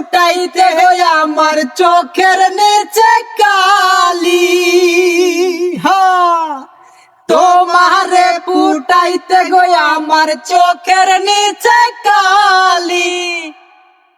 ফুটাইতে হয় আমার চোখের নিচে কালি। হা তোমারে ফুটাইতে গো আমার চোখের নিচে কালি।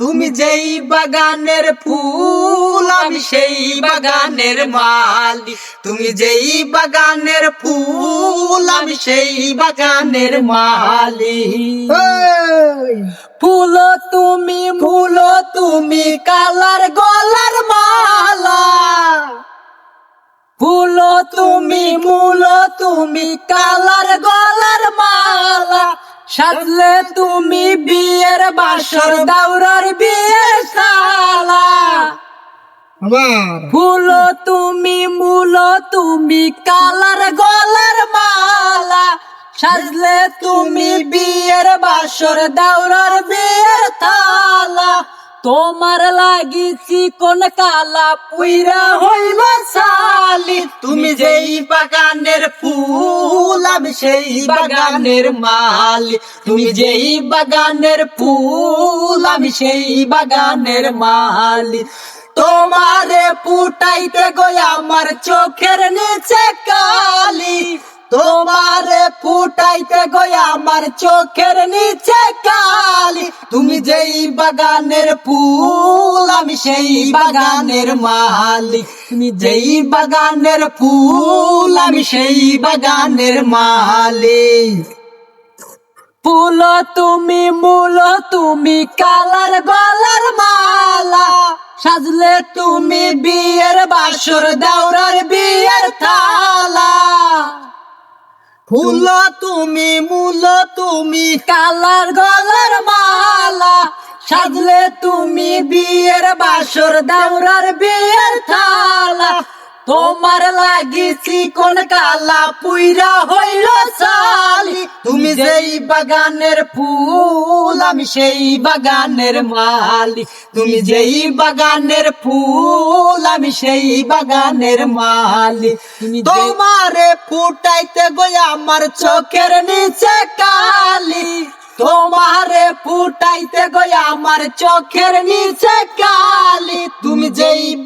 তুমি যেই বাগানের ফুল আমি সেই বাগানের মালি তুমি যেই বাগানের ফুল আমি সেই বাগানের মালি ফুল তুমি ফুল তুমি কালার গলার মালা। ফুল তুমি মূল তুমি কালার গলার মালা। সাজলে তুমি বিয়ের বাসর দাউরার বিয়ে সালা। ফুল তুমি মূল তুমি কালার গলার মালা। সাজলে তুমি বিয়ের বাসর দাউরার বিয়ের থালা। তোমার লাগিছি কোন কালা পুইরা হইল সালি। তুমি যেই বাগানের ফুল আমি সেই বাগানের মাল তুমি যেই বাগানের ফুল, আমি সেই বাগানের মাল তোমারে পুটাইতে গো আমার চোখের নিচে কালি। তোমারে ফুটাইতে গই আমার চোখের নিচে কালি। তুমি যেই বাগানের ফুল, আমি সেই বাগানের মালিক। তুমি যেই বাগানের ফুল, আমি সেই বাগানের মালিক। ফুল তুমি, মূল তুমি, কালার গলার মালা। সাজলে তুমি বিয়ের বাসর দাউরার বিয়ের থালা। ফুল তুমি মূল তুমি কালার গলার মালা। সাজলে তুমি বিয়ের বাসর দাউরার বিয়ের থালা। তোমার লাগিছি কোন কালা পুইরা হইল সালি তুমি যেই বাগানের ফুল, আমি সেই বাগানের মালি। তুমি যেই বাগানের ফুল, আমি সেই বাগানের মালি। তুমি তোমারে ফুটাইতে গই আমার চোখের নিচে কালি। তোমারে ফুটাইতে গই আমার চোখের নিচে কালি।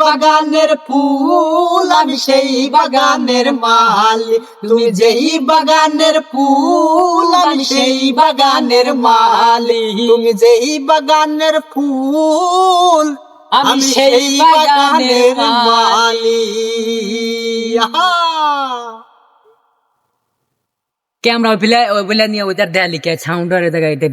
বাগানের ফুল আমি সেই বাগানের মালি তুমি যেই বাগানের ফুল আমি সেই বাগানের মালি তুমি যেই বাগানের ফুল আমি সেই বাগানের মালি আহা! ক্যামেরা পিলে ওই বলে নিয়ে ওদের দেয়া লিখে সাউন্ডারে দেখা এটা